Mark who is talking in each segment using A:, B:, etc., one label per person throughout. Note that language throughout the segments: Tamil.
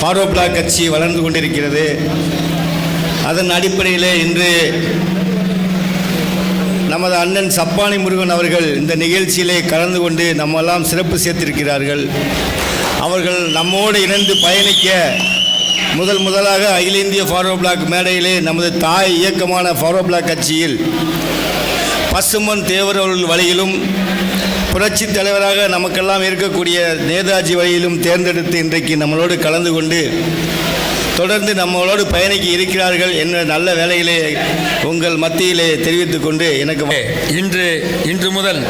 A: ஃபாரோ பிளாக் கட்சி வளர்ந்து கொண்டிருக்கிறது. அதன் அடிப்படையிலே இன்று நமது அண்ணன் சப்பானி முருகன் அவர்கள் இந்த நிகழ்ச்சியிலே கலந்து கொண்டு நம்மெல்லாம் சிறப்பு சேர்த்திருக்கிறார்கள். அவர்கள் நம்மோடு இணைந்து பயணிக்க முதல் முதலாக அகில இந்திய ஃபாரோ பிளாக் மேடையிலே நமது தாய் இயக்கமான ஃபாரோ பிளாக் கட்சியில் பசுமன் தேவரவர்கள் வழியிலும் புரட்சி தலைவராக நமக்கெல்லாம் இருக்கக்கூடிய நேதாஜி வழியிலும் தேர்ந்தெடுத்து இன்றைக்கு நம்மளோடு கலந்து கொண்டு தொடர்ந்து நம்மளோடு பயணிக்க இருக்கிறார்கள் என்ற நல்ல வேலையிலே உங்கள் மத்தியிலே தெரிவித்துக் கொண்டு எனக்கு
B: இன்று இன்று முதல்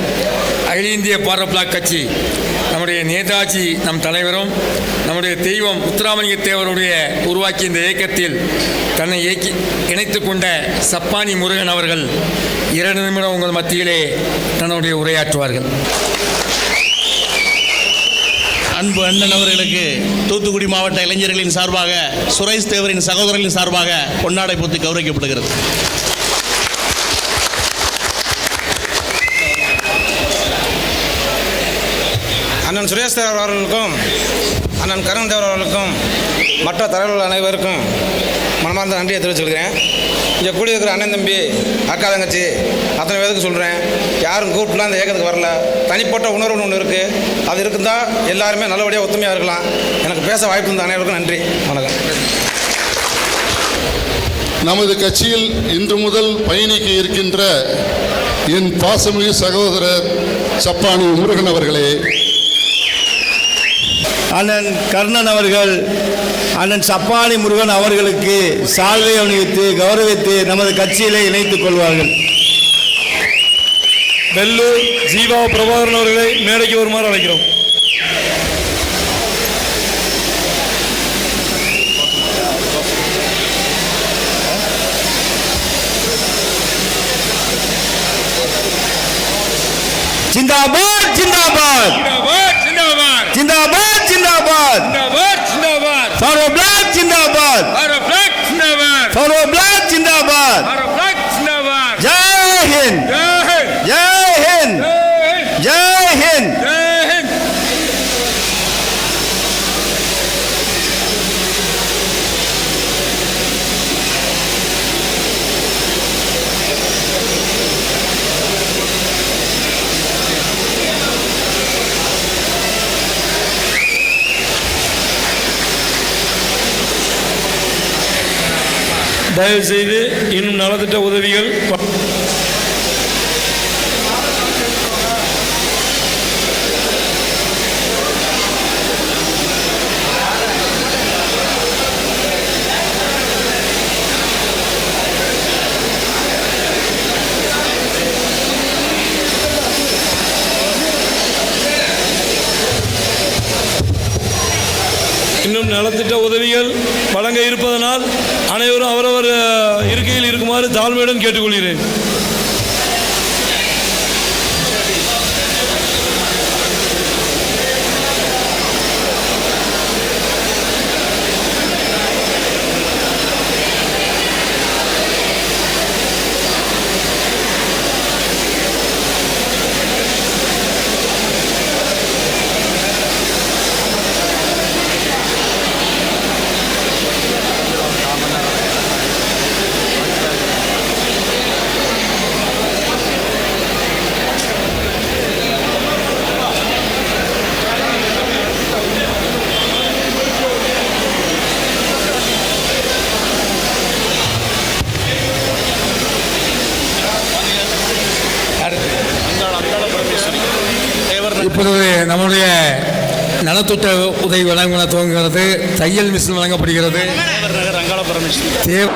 B: அகில இந்திய பாரத பிளாக் கட்சி நம்முடைய நேதாஜி நம் தலைவரும் நம்முடைய தெய்வம் முத்துராமலிங்க தேவருடைய உருவாக்கிய இந்த இயக்கத்தில் தன்னை இயக்கி இணைத்து கொண்ட சப்பானி முருகன் அவர்கள் இரண்டு நிமிடம் உங்கள் மத்தியிலே தன்னுடைய உரையாற்றுவார்கள்.
C: அன்பு அண்ணன் அவர்களுக்கு தூத்துக்குடி மாவட்ட இளைஞர்களின் சார்பாக சுரேஷ் தேவரின் சகோதரர்களின் சார்பாக பொன்னாடை போத்தி கௌரவிக்கப்படுகிறது.
D: அண்ணன் சுரேஷ் தேவர் அவர்களுக்கும் அண்ணன் கருண் தேவர் அவர்களுக்கும் மற்ற தலைவர்கள் அனைவருக்கும் மனமார்ந்த நன்றியை தெரிவிச்சுக்கிறேன். இங்கே கூடியிருக்கிற அண்ணன் தம்பி அக்கா தங்கச்சி அத்தனை பேருக்கு சொல்கிறேன் யாரும் கூப்பிட்டுலாம் அந்த ஏகத்துக்கு வரல. தனிப்பட்ட உணர்வுன்னு ஒன்று இருக்குது அது இருக்குந்தா எல்லாருமே நல்லபடியாக ஒத்துமையாக இருக்கலாம். எனக்கு பேச வாய்ப்பு இருந்த அனைவருக்கும் நன்றி. வணக்கம்.
E: நமது கட்சியில் இன்று முதல் பயணிக்க இருக்கின்ற என் பாசமிகு சகோதரர் சப்பானி முருகன் அவர்களே
A: அண்ணன் கர்ணன் அவர்கள் அண்ணன் சப்பானி முருகன் அவர்களுக்கு சால்வை அணிவித்து கௌரவித்து நமது கட்சியிலே இணைத்துக் கொள்வார்கள்.
F: வெள்ளூர் ஜீவா பிரபாகரன் அவர்களை மேடைக்கு வருமாறு அழைக்கிறோம்.
A: ஜிந்தாபாத் ஜிந்தாபாத்
B: ஜிந்தாபாத்
A: ஜிந்தாபாத் ஜிந்தாபாத்
B: ஜிந்தாபாத்
A: ஃபாரோ பிளாக் ஜிந்தாபாத்
B: பாரத் பிளாக் ஜிந்தாபாத்
A: ஃபாரோ பிளாக் ஜிந்தாபாத்
B: பாரத் பிளாக் ஜிந்தாபாத்
A: ஜெய் ஹிந்த்
B: ஜெய் ஹிந்த்
A: ஜெய் ஹிந்த்
B: ஜெய் ஹிந்த்
A: ஜெய் ஹிந்த்
B: ஜெய் ஹிந்த்
F: தயவுசெய்து இன்னும் நலத்திட்ட உதவிகள் நலத்திட்ட உதவிகள் வழங்க இருப்பதனால் அனைவரும் அவரவர் இருக்கையில் இருக்குமாறு தாழ்மையுடன் கேட்டுக்கொள்கிறேன்.
B: இப்பொழுது நம்முடைய நலத்திட்ட உதவி வழங்க துவங்குகிறது. தையல் மிஷின் வழங்கப்படுகிறது. தேவ